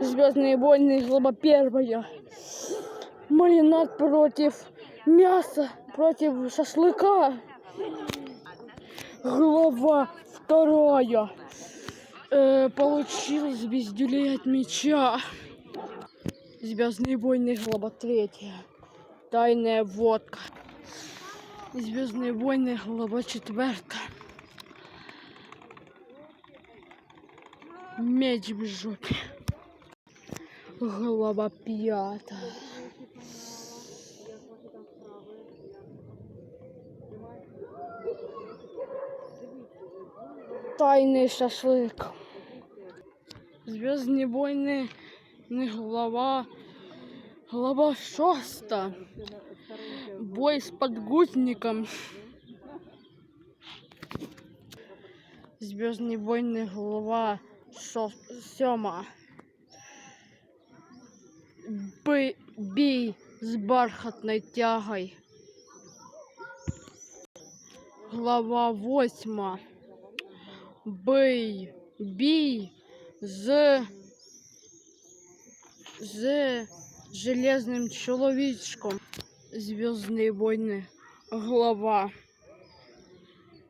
Звездные войны, глава первая. Маринад против мяса, против шашлыка. Глава вторая. Э, получил звездюлей от меча. Звездные войны, глава третья. Тайная водка. Звездные войны, глава четвертая. Меч в жопе. Глава п'ята. Тайний шашлик. Звездні войни, не глава. Глава шоста. Бой с подгузником. Звездные войны, глава шо- сьома. Бій з бархатной тягой. Глава восьма. Бий, бій з, з железним чоловічком. Звездные войны. Глава.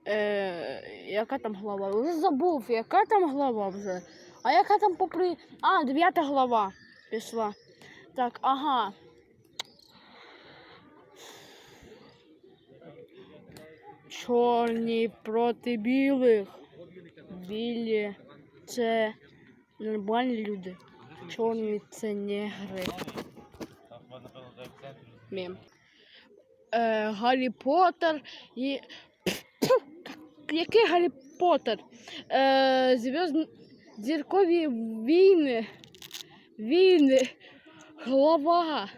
Е, яка там глава? Вже забув, яка там глава вже. А яка там попри. А, дев'ята глава пішла. Так, ага. Чорні проти білих. Білі це нормальні люди. Чорні це негри. Мем. Е, Гаррі Поттер і. Який Гаррі Поттер? Е, зв'язн... Зіркові війни. Війни. Глава.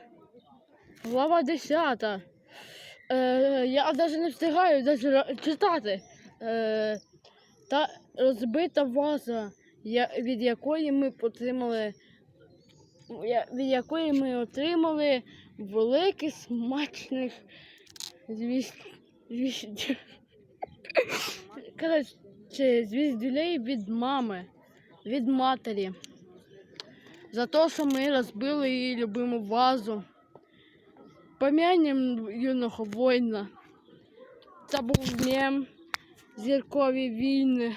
Глава 10. Е, я навіть не встигаю навіть читати. Е, та розбита ваза, від якої ми отримали. Від якої ми отримали великих смачних звіст... звіст... Коротше, звіздюлей від мами, від матері. За те, що ми розбили її любиму вазу. Помянем юного воїна. Це був мем зіркові війни.